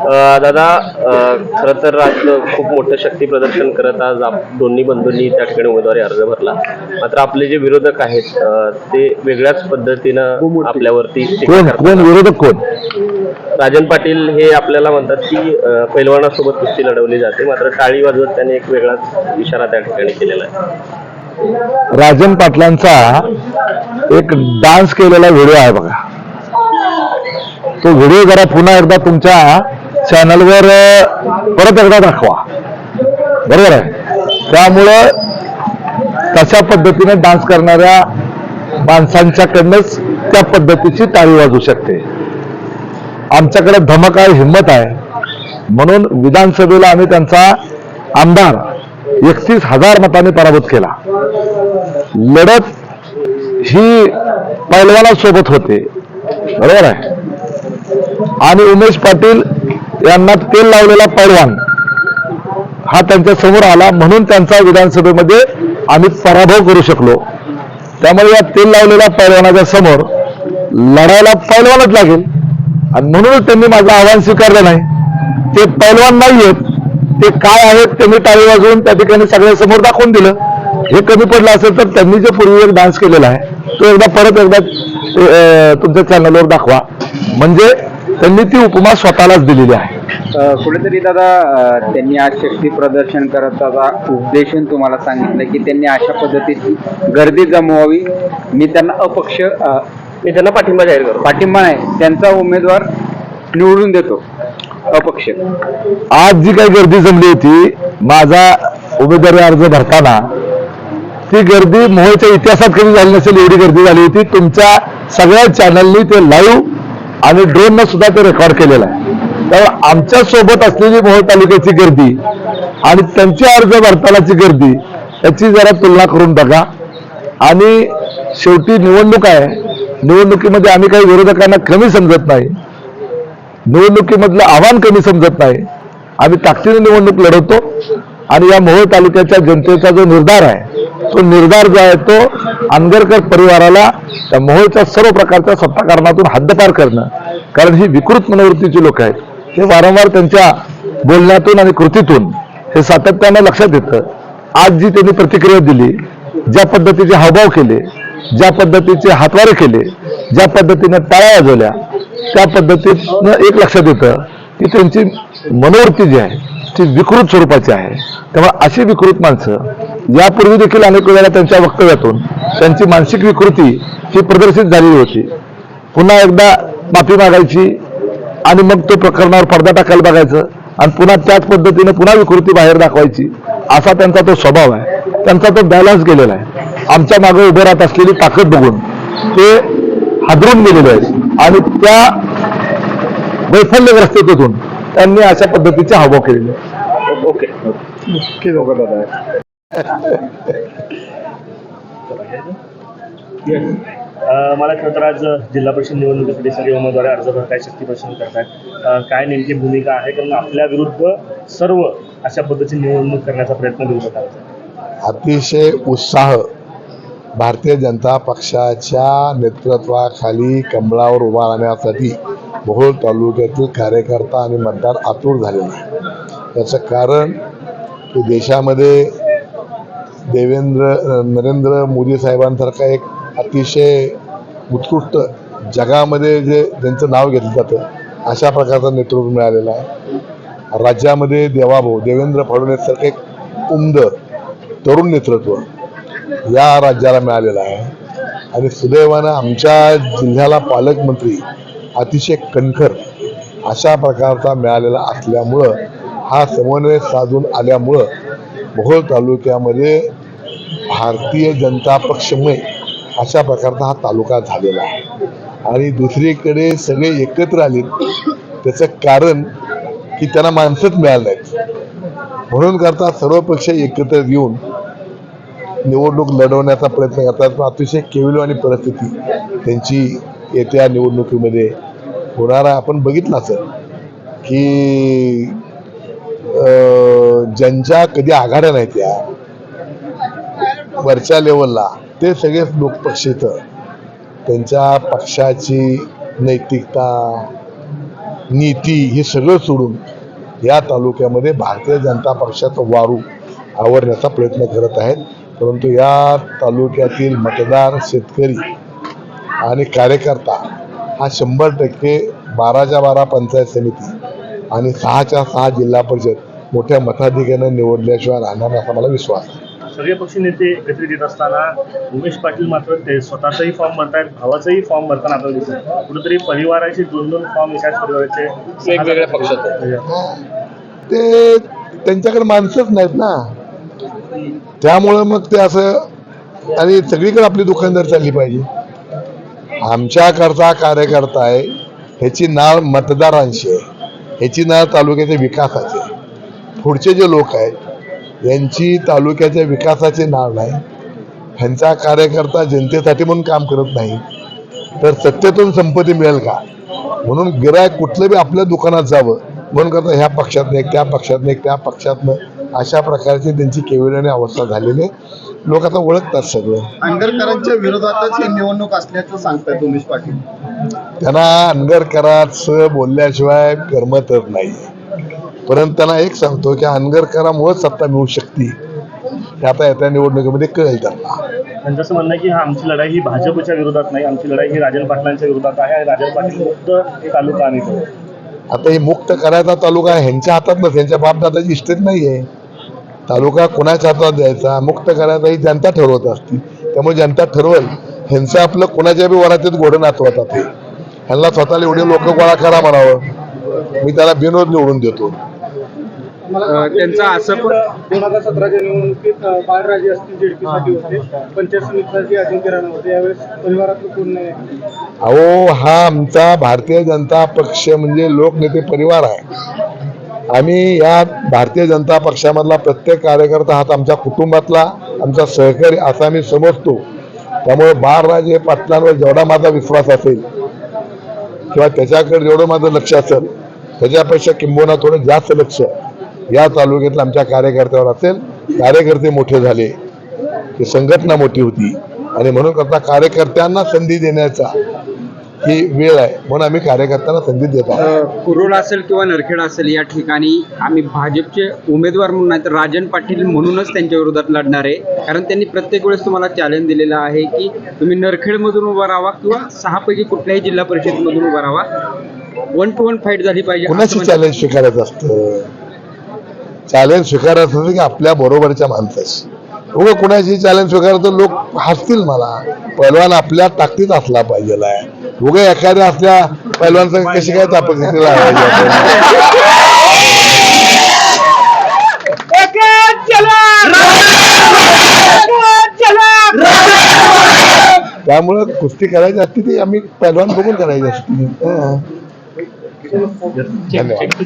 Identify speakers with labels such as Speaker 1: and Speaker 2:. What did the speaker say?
Speaker 1: अ, दादा खर तर आज खूप मोठं शक्ती प्रदर्शन करत आज आप दोन्ही बंधूंनी त्या ठिकाणी उमेदवारी अर्ज भरला. मात्र आपले जे विरोधक आहेत अ, ते वेगळ्याच पद्धतीनं आपल्यावरती
Speaker 2: कोण? विरोधक कोण?
Speaker 1: राजन पाटील हे आपल्याला म्हणतात की पैलवानासोबत कुस्ती लढवली जाते. मात्र टाळी वाजवत त्यांनी एक वेगळाच इशारा त्या ठिकाणी केलेला आहे.
Speaker 2: राजन पाटलांचा एक डान्स केलेला व्हिडिओ आहे बघा. तो व्हिडिओ जरा पुन्हा एकदा तुमच्या चॅनलवर परत एकदा दाखवा. बरोबर आहे? त्यामुळं तशा पद्धतीने डान्स करणाऱ्या माणसांच्याकडनंच त्या पद्धतीची टाळी वाजू शकते. आमच्याकडे धमक आहे हिंमत आहे. म्हणून विधानसभेला आम्ही त्यांचा आमदार एकतीस हजार मतांनी पराभूत केला. लढत ही पैलवाना सोबत होते. बरोबर आहे? आणि उमेश पाटील यांना तेल लावलेला पैलवान हा त्यांच्यासमोर आला म्हणून त्यांचा विधानसभेमध्ये आम्ही पराभव करू शकलो. त्यामुळे या तेल लावलेल्या पैलवानाच्या समोर लढायला पैलवानच लागेल. आणि म्हणूनच त्यांनी माझं आव्हान स्वीकारलं नाही. ते पैलवान नाहीयेत. ते काय आहेत त्यांनी टाळी वाजवून त्या ठिकाणी सगळ्या समोर दाखवून दिलं. हे कमी पडलं असेल तर त्यांनी जे पूर्वी एक डान्स केलेला आहे तो एकदा परत एकदा तुमच्या चॅनलवर दाखवा. म्हणजे त्यांनी ती उपमा स्वतःलाच दिलेली आहे.
Speaker 3: कुठेतरी दादा त्यांनी आज शक्ती प्रदर्शन करत दादा उपदेशन तुम्हाला सांगितलं की त्यांनी अशा पद्धतीची गर्दी जमवावी. मी त्यांना अपक्ष
Speaker 1: मी त्यांना पाठिंबा जाहीर करतो.
Speaker 3: पाठिंबा नाही त्यांचा उमेदवार निवडून देतो. अपक्ष.
Speaker 2: आज जी काही गर्दी जमली होती माझा उमेदवारी अर्ज भरताना ती गर्दी मोहोळच्या इतिहासात कधी झाली नसेल एवढी गर्दी झाली होती. तुमच्या सगळ्या चॅनलनी ते लाईव्ह आणि ड्रोननं सुद्धा ते रेकॉर्ड केलेलं आहे. त्यामुळे आमच्यासोबत असलेली मोहोळ तालुक्याची गर्दी आणि त्यांची अर्ज भरतानाची गर्दी याची जरा तुलना करून बघा. आणि शेवटी निवडणूक आहे. निवडणुकीमध्ये आम्ही काही विरोधकांना कमी समजत नाही. निवडणुकीमधलं आव्हान कमी समजत नाही. आम्ही ताकदीने निवडणूक लढवतो आणि या मोहोळ तालुक्याच्या जनतेचा जो निर्धार आहे तो निर्धार जो आहे तो आंगरकर परिवाराला त्या मोहोळच्या सर्व प्रकारच्या सत्ताकारणातून हद्दपार करणं. कारण ही विकृत मनोवृत्तीची लोक आहेत. हे वारंवार त्यांच्या बोलण्यातून आणि कृतीतून हे सातत्यानं लक्षात येतं. आज जी त्यांनी प्रतिक्रिया दिली ज्या पद्धतीचे हावभाव केले ज्या पद्धतीचे हातवारे केले ज्या पद्धतीने टाळ्या वाजवल्या त्या पद्धतीनं एक लक्षात येतं की त्यांची मनोवृत्ती जी आहे ती विकृत स्वरूपाची आहे. त्यामुळे अशी विकृत माणसं यापूर्वी देखील अनेक वेळेला त्यांच्या वक्तव्यातून त्यांची मानसिक विकृती ही प्रदर्शित झालेली होती. पुन्हा एकदा माफी मागायची आणि मग तो प्रकरणावर पडदा टाकायला बघायचं आणि पुन्हा त्याच पद्धतीने पुन्हा विकृती बाहेर दाखवायची असा त्यांचा तो स्वभाव आहे. त्यांचा तो बॅलन्स गेलेला आहे. आमच्या मागे उभे राहत असलेली ताकद बघून ते हादरून गेलेले आहेत. आणि त्या वैफल्यग्रस्ततेतून त्यांनी अशा पद्धतीचे हावभाव केलेले.
Speaker 1: ओके.
Speaker 4: मला खरं तर आज जिल्हा परिषद निवडणुकीसाठी सगळे उमेदवार अर्ज भरताय शक्ती प्रदर्शन करतायत अ, काय नेमकी भूमिका आहे? कारण आपल्या विरुद्ध सर्व अशा पद्धतीची निवडणूक करण्याचा प्रयत्न विरोधकांचा आहे.
Speaker 5: अतिशय उत्साह भारतीय जनता पक्षाच्या नेतृत्वाखाली कमळावर उभा राहण्यासाठी मोहोळ तालुक्यातील कार्यकर्ता आणि मतदार आतुर झालेला आहे त्याचं कारण की देशामध्ये देवेंद्र नरेंद्र मोदी साहेबांसारखा एक अतिशय उत्कृष्ट जगामध्ये जे ज्यांचं नाव घेतलं जातं अशा प्रकारचं नेतृत्व मिळालेलं आहे. राज्यामध्ये देवाभाऊ देवेंद्र फडणवीस एक उमद तरुण नेतृत्व या राज्याला मिळालेला आहे. आणि सुदैवानं आमच्या जिल्ह्याला पालकमंत्री अतिशय कणखर अशा प्रकारचा मिळालेला असल्यामुळं हा समन्वय साधून आल्यामुळं मोहोळ तालुक्यामध्ये भारतीय जनता पक्षमय अशा प्रकारचा हा तालुका झालेला आहे. आणि दुसरीकडे सगळे एकत्र आले त्याचं कारण की त्यांना माणसंच मिळालं नाहीत. म्हणून करता सर्व पक्ष एकत्र येऊन निवडणूक लढवण्याचा प्रयत्न करतात पण अतिशय केविलवाणी परिस्थिती त्यांची येत्या निवडणुकीमध्ये होणारा आपण बघितलाच की ज्यांच्या कधी आघाड्या नाही त्या वरच्या लेवलला ते सगळेच लोकपक्ष इथं त्यांच्या पक्षाची नैतिकता नीती हे सगळं सोडून या तालुक्यामध्ये भारतीय जनता पक्षाचं वारू आवरण्याचा प्रयत्न करत आहेत. परंतु या तालुक्यातील मतदार शेतकरी आणि कार्यकर्ता हा शंभर टक्के बाराच्या बारा पंचायत समिती आणि सहाच्या सहा जिल्हा परिषद मोठ्या मताधिक्यानं निवडल्याशिवाय राहणार नाही असा मला विश्वास आहे.
Speaker 4: सर्व पक्षी नेते एकत्रित येत असताना उमेश पाटील मात्र ते स्वतःचाही फॉर्म भरतायत भावाचाही फॉर्म भरताना आपल्याला दिसत कुठेतरी परिवाराचे दोन दोन फॉर्म एकाच परिवाराचे
Speaker 1: वेगवेगळ्या पक्षात आहेत.
Speaker 5: ते त्यांच्याकडे माणसंच नाहीत ना. त्यामुळं मग ते असं आणि सगळीकडे आपली दुकानदार चालली पाहिजे. आमच्याकरता कार्यकर्ता आहे ह्याची नाळ मतदारांशी आहे ह्याची नाळ तालुक्याच्या विकासाची आहे. पुढचे जे लोक आहेत यांची तालुक्याच्या विकासाची नाळ नाही. ह्यांचा कार्यकर्ता जनतेसाठी म्हणून काम करत नाही. तर सत्तेतून संपत्ती मिळेल का? म्हणून गिरायक कुठलं बी आपल्या दुकानात जावं म्हणून करता ह्या पक्षात एक त्या पक्षात एक त्या पक्षातनं अशा प्रकारची त्यांची केविळणी अवस्था झालेली आहे. लोक आता ओळखतात सगळं.
Speaker 6: आंबेडकरांच्या विरोधातच ही निवडणूक असल्याचं सांगतायत उमेश पाटील.
Speaker 5: त्यांना अनगरकराचं बोलल्याशिवाय करमतच नाही. परंतु त्यांना एक सांगतो की अनगरकरामुळेच सत्ता मिळू शकते. हे आता येत्या निवडणुकीमध्ये कळेल त्यांना.
Speaker 4: त्यांचं असं म्हणणं आहे की हा आमची लढाई ही भाजपच्या विरोधात नाही आमची लढाई ही राजन पाटलांच्या विरोधात आहे आणि राजन पाटील मुक्त तालुका आम्ही करू.
Speaker 5: आता हे मुक्त करायचा तालुका ह्यांच्या हातात नस ह्यांच्या बापदादाची इस्टेट नाही आहे तालुका कोणाच्या हातात द्यायचा मुक्त करायचा ही जनता ठरवत असते. त्यामुळे जनता ठरवल ह्यांचं आपलं कोणाच्या बी वरातीत घोडं नाचवतात ह्यांना स्वतःला एवढे लोक गोळा करा म्हणावं. मी त्याला बिनोद निवडून देतो.
Speaker 3: त्यांचं असं पण
Speaker 6: दोन हजार सतराच्या निवडणुकीत बाळराजे असतील जेडपीसाठी होते. पंचायत समितीसाठी अजिंक्य राणा होते. यावेळेस परिवारातलं कोण नाही?
Speaker 5: अहो हा आमचा भारतीय जनता पक्ष म्हणजे लोकनेते परिवार आहे. आम्ही या भारतीय जनता पक्षामधला प्रत्येक कार्यकर्ता हा आमच्या कुटुंबातला आमचा सहकारी असा आम्ही समजतो. त्यामुळे बाळराजे पाटलांवर जेवढा माझा विश्वास असेल किंवा त्याच्याकडे जेवढं माझं लक्ष असेल त्याच्यापेक्षा किंबहुना थोडं जास्त लक्ष या तालुक्यातल्या आमच्या कार्यकर्त्यावर असेल. कार्यकर्ते मोठे झाले की संघटना मोठी होती. आणि म्हणून करता कार्यकर्त्यांना संधी देण्याचा ही वेळ आहे. म्हणून आम्ही कार्यकर्त्यांना संधी देत आहोत.
Speaker 3: अं, कुरुल असेल किंवा नरखेड असेल या ठिकाणी आम्ही भाजपचे उमेदवार म्हणून नाही तर राजन पाटील म्हणूनच त्यांच्या विरोधात लढणार आहे. कारण त्यांनी प्रत्येक वेळेस तुम्हाला चॅलेंज दिलेलं आहे की तुम्ही नरखेडमधून उभा राहा किंवा सहापैकी कुठल्याही जिल्हा परिषदमधून उभा राहा वन टू वन फाईट झाली पाहिजे
Speaker 5: कुणाची. चॅलेंज स्वीकारायचं असतं? चॅलेंज स्वीकारायचं असतं की आपल्या बरोबरच्या माणसाची उगं कुणाशी चॅलेंज स्वीकारायचं लोक हसतील मला. पैलवान आपल्या ताकदीत असला पाहिजे उगं एखाद्या असल्या पैलवानचं कशी काय तापकती त्यामुळं कुस्ती करायची असती ती आम्ही पैलवान बघून करायची असते. धन्यवाद.